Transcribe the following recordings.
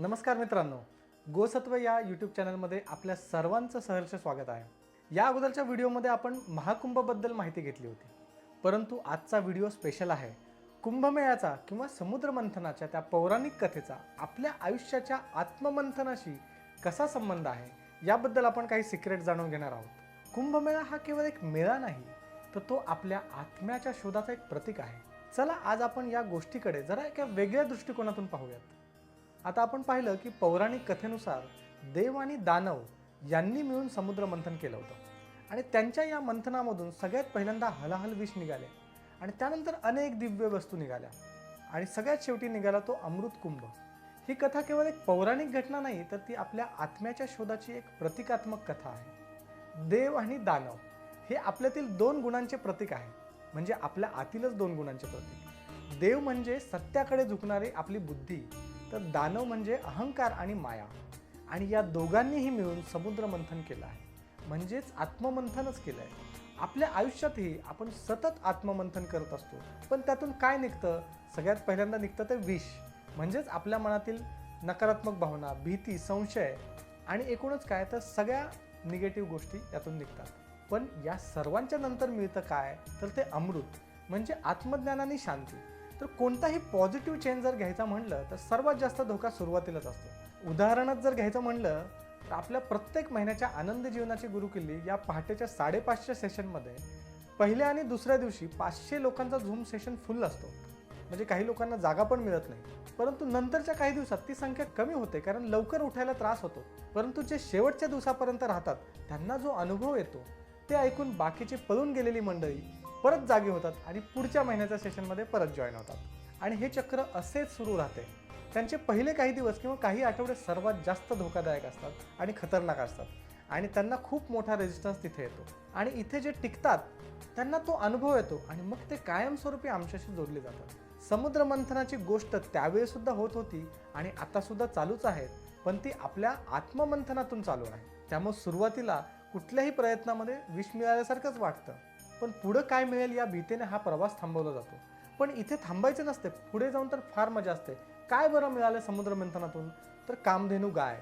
नमस्कार मित्रांनो गोसत्व या यूट्यूब चॅनलमध्ये आपल्या सर्वांचं सहर्ष स्वागत आहे. या अगोदरच्या व्हिडिओमध्ये आपण महाकुंभबद्दल माहिती घेतली होती. परंतु आजचा व्हिडिओ स्पेशल आहे. कुंभमेळ्याचा किंवा समुद्रमंथनाच्या त्या पौराणिक कथेचा आपल्या आयुष्याच्या आत्ममंथनाशी कसा संबंध आहे याबद्दल आपण काही सिक्रेट जाणून घेणार आहोत. कुंभमेळा हा केवळ एक मेळा नाही तर तो आपल्या आत्म्याच्या शोधाचा एक प्रतीक आहे. चला आज आपण या गोष्टीकडे जरा एका वेगळ्या दृष्टिकोनातून पाहूयात. आता आपण पाहिलं की पौराणिक कथेनुसार देव आणि दानव यांनी मिळून समुद्र मंथन केलं होतं. आणि त्यांच्या या मंथनामधून सगळ्यात पहिल्यांदा हलाहल विष निघाले. आणि त्यानंतर अनेक दिव्य वस्तू निघाल्या. आणि सगळ्यात शेवटी निघाला तो अमृत कुंभ. ही कथा केवळ एक पौराणिक घटना नाही तर ती आपल्या आत्म्याच्या शोधाची एक प्रतिकात्मक कथा आहे. देव आणि दानव हे आपल्यातील दोन गुणांचे प्रतीक आहे. म्हणजे आपल्या आतीलच दोन गुणांचे प्रतीक. देव म्हणजे सत्याकडे झुकणारी आपली बुद्धी तर दानव म्हणजे अहंकार आणि माया. आणि या दोघांनीही मिळून समुद्र मंथन केलं आहे. म्हणजेच आत्ममंथनच केलं आहे. आपल्या आयुष्यातही आपण सतत आत्ममंथन करत असतो. पण त्यातून काय निघतं? सगळ्यात पहिल्यांदा निघतं ते विष. म्हणजेच आपल्या मनातील नकारात्मक भावना भीती संशय आणि एकूणच काय? तर सगळ्या निगेटिव्ह गोष्टी यातून निघतात. पण या सर्वांच्या नंतर मिळतं काय? तर ते अमृत. म्हणजे आत्मज्ञानाने शांती. तर कोणताही पॉझिटिव्ह चेंज जर घ्यायचा म्हणलं तर सर्वात जास्त धोका सुरुवातीलाच असतो. उदाहरणात जर घ्यायचं म्हणलं तर आपल्या प्रत्येक महिन्याच्या आनंद जीवनाची गुरुकिल्ली या पहाटेच्या साडेपाचशे सेशनमध्ये पहिल्या आणि दुसऱ्या दिवशी पाचशे लोकांचा झूम सेशन फुल असतो. म्हणजे काही लोकांना जागा पण मिळत नाही. परंतु नंतरच्या काही दिवसात ती संख्या कमी होते कारण लवकर उठायला त्रास होतो. परंतु जे शेवटच्या दिवसापर्यंत राहतात त्यांना जो अनुभव येतो ते ऐकून बाकीची पळून गेलेली मंडळी परत जागी होतात आणि पुढच्या महिन्याच्या सेशनमध्ये परत जॉईन होतात. आणि हे चक्र असेच सुरू राहते. त्यांचे पहिले काही दिवस किंवा काही आठवडे सर्वात जास्त धोकादायक असतात आणि खतरनाक असतात. आणि त्यांना खूप मोठा रेजिस्टन्स तिथे येतो. आणि इथे जे टिकतात त्यांना तो अनुभव येतो आणि मग ते कायमस्वरूपी आमच्याशी जोडले जातात. समुद्र मंथनाची गोष्ट त्यावेळीसुद्धा होत होती आणि आतासुद्धा चालूच आहे पण ती आपल्या आत्ममंथनातून चालू आहे त्यामुळे सुरुवातीला कुठल्याही प्रयत्नामध्ये विष मिळाल्यासारखंच वाटतं. पण पुढं काय मिळेल या भीतीने हा प्रवास थांबवला जातो. पण इथे थांबायचे नसते पुढे जाऊन तर फार मजा असते. काय बरं मिळालं समुद्र मंथनातून? तर कामधेनू गाय.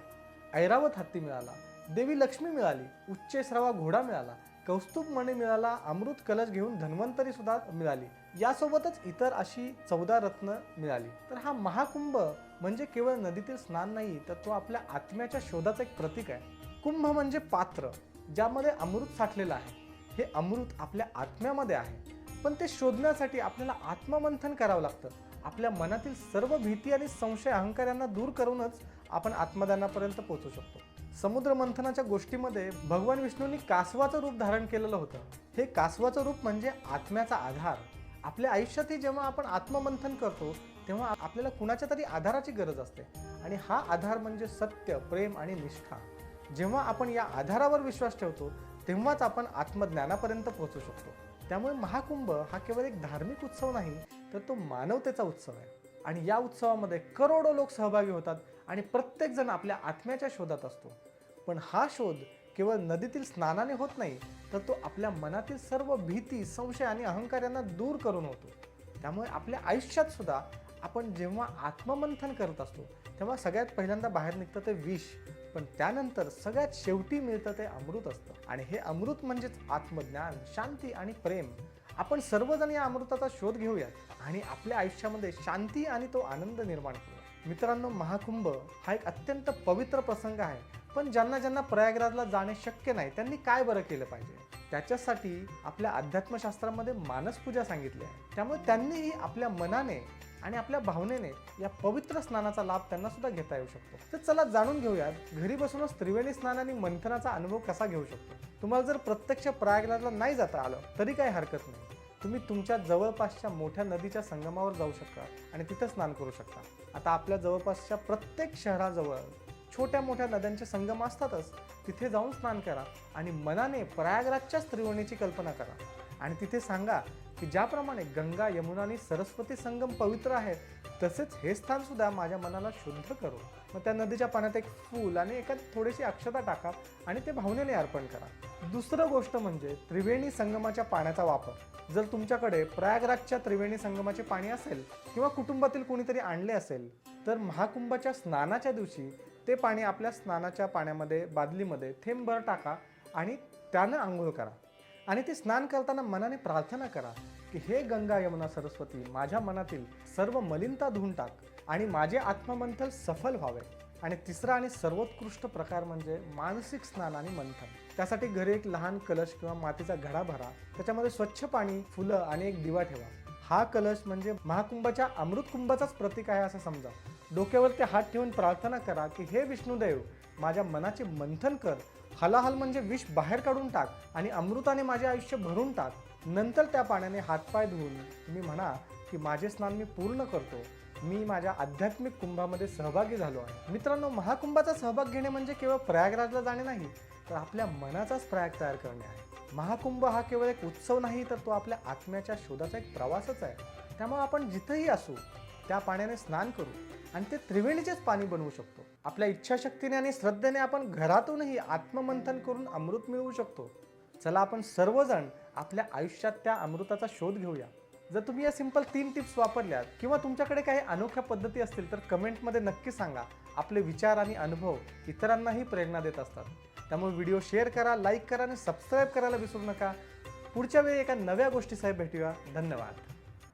ऐरावत हत्ती मिळाला देवी लक्ष्मी मिळाली उच्चेश्रवा घोडा मिळाला कौस्तुभ मणी मिळाला अमृत कलश घेऊन धन्वंतरी सुद्धा मिळाली. यासोबतच इतर अशी चौदा रत्न मिळाली. तर हा महाकुंभ म्हणजे केवळ नदीतील स्नान नाही तर तो आपल्या आत्म्याच्या शोधाचं एक प्रतीक आहे. कुंभ म्हणजे पात्र ज्यामध्ये अमृत साठलेलं आहे. हे अमृत आपल्या आत्म्यामध्ये आहे. पण ते शोधण्यासाठी आपल्याला आत्ममंथन करावं लागतं. आपल्या मनातील सर्व भीती आणि संशय अहंकार यांना दूर करूनच आपण आत्मदानापर्यंत पोहोचू शकतो. समुद्र मंथनाच्या गोष्टीमध्ये भगवान विष्णूंनी कासवाचं रूप धारण केलेलं होतं. हे कासवाचं रूप म्हणजे आत्म्याचा आधार. आपल्या आयुष्यातही जेव्हा आपण आत्ममंथन करतो तेव्हा आपल्याला कुणाच्या तरी आधाराची गरज असते. आणि हा आधार म्हणजे सत्य प्रेम आणि निष्ठा. जेव्हा आपण या आधारावर विश्वास ठेवतो तेव्हाच आपण आत्मज्ञानापर्यंत पोहोचू शकतो. त्यामुळे महाकुंभ हा केवळ एक धार्मिक उत्सव नाही तर तो मानवतेचा उत्सव आहे. आणि या उत्सवामध्ये करोडो लोक सहभागी होतात आणि प्रत्येकजण आपल्या आत्म्याच्या शोधात असतो. पण हा शोध केवळ नदीतील स्नानाने होत नाही तर तो आपल्या मनातील सर्व भीती संशय आणि अहंकार यांना दूर करून होतो. त्यामुळे आपल्या आयुष्यात सुद्धा आपण जेव्हा आत्ममंथन करत असतो तेव्हा सगळ्यात पहिल्यांदा बाहेर निघतं ते विष. पण त्यानंतर सगळ्यात शेवटी मिळतं ते अमृत असतं. आणि हे अमृत म्हणजेच आत्मज्ञान शांती आणि प्रेम. आपण सर्वजण या अमृताचा शोध घेऊयात आणि आपल्या आयुष्यामध्ये शांती आणि तो आनंद निर्माण करूया मित्रांनो महाकुंभ हा एक अत्यंत पवित्र प्रसंग आहे पण ज्यांना ज्यांना प्रयागराजला जाणे शक्य नाही त्यांनी काय बरं केलं पाहिजे? त्याच्यासाठी आपल्या अध्यात्मशास्त्रामध्ये मानसपूजा सांगितली आहे. त्यामुळे त्यांनीही आपल्या मनाने आणि आपल्या भावनेने या पवित्र स्नानाचा लाभ त्यांना सुद्धा घेता येऊ शकतो. तर चला जाणून घेऊयात घरी बसूनच त्रिवेणी स्नान आणि मंथनाचा अनुभव कसा घेऊ शकतो? तुम्हाला जर प्रत्यक्ष प्रयागराजला नाही जाता आलं तरी काही हरकत नाही. तुम्ही तुमच्या जवळपासच्या मोठ्या नदीच्या संगमावर जाऊ शकता आणि तिथं स्नान करू शकता. आता आपल्या जवळपासच्या प्रत्येक शहराजवळ छोट्या मोठ्या नद्यांचे संगम असतातच तिथे जाऊन स्नान करा आणि मनाने प्रयागराजच्याच त्रिवेणीची कल्पना करा. आणि तिथे सांगा की ज्याप्रमाणे गंगा यमुना आणि सरस्वती संगम पवित्र आहे तसेच हे स्थान सुद्धा माझ्या मनाला शुद्ध करू. मग त्या नदीच्या पाण्यात एक फूल आणि एका थोडीशी अक्षता टाका आणि ते भावनेने अर्पण करा. दुसरं गोष्ट म्हणजे त्रिवेणी संगमाच्या पाण्याचा वापर. जर तुमच्याकडे प्रयागराजच्या त्रिवेणी संगमाचे पाणी असेल किंवा कुटुंबातील कोणीतरी आणले असेल तर महाकुंभाच्या स्नानाच्या दिवशी ते पाणी आपल्या स्नानाच्या पाण्यामध्ये बादलीमध्ये थेंबभर टाका आणि त्यानं आंघोळ करा. आणि ते स्नान करताना मनाने प्रार्थना करा की हे गंगा यमुना सरस्वती माझ्या मनातील सर्व मलिनता धुवून टाक आणि माझे आत्ममंथन सफल व्हावे. आणि तिसरा आणि सर्वोत्कृष्ट प्रकार म्हणजे मानसिक स्नान आणि मंथन. त्यासाठी घरी एक लहान कलश किंवा मातीचा घडा भरा. त्याच्यामध्ये स्वच्छ पाणी फुलं आणि एक दिवा ठेवा. हा कलश म्हणजे महाकुंभाच्या अमृत कुंभाचाच प्रतीक आहे असं समजा. डोक्यावरती हात ठेवून प्रार्थना करा की हे विष्णुदेव माझ्या मनाचे मंथन कर हलाहल म्हणजे विष बाहेर काढून टाक आणि अमृताने माझे आयुष्य भरून टाक. नंतर त्या पाण्याने हातपाय धुवून तुम्ही म्हणा की माझे स्नान मी पूर्ण करतो. मी माझ्या आध्यात्मिक कुंभामध्ये सहभागी झालो आहे. मित्रांनो महाकुंभाचा सहभाग घेणे म्हणजे केवळ प्रयागराजला जाणे नाही तर आपल्या मनाचाच प्रयाग तयार करणे आहे. महाकुंभ हा केवळ एक उत्सव नाही तर तो आपल्या आत्म्याच्या शोधाचा एक प्रवासच आहे. त्यामुळे आपण जिथंही असू त्या पाण्याने स्नान करू. आणि ते त्रिवेणीचेच पाणी बनवू शकतो. आपल्या इच्छाशक्तीने आणि श्रद्धेने आपण घरातूनही आत्ममंथन करून अमृत मिळवू शकतो. चला आपण सर्वजण आपल्या आयुष्यात त्या अमृताचा शोध घेऊया. जर तुम्ही या सिंपल तीन टिप्स वापरल्यात किंवा तुमच्याकडे काही अनोख्या पद्धती असतील तर कमेंटमध्ये नक्की सांगा. आपले विचार आणि अनुभव इतरांनाही प्रेरणा देत असतात. त्यामुळे व्हिडिओ शेअर करा लाईक करा आणि सबस्क्राईब करायला विसरू नका. पुढच्या वेळी एका नव्या गोष्टीसह भेटूया. धन्यवाद.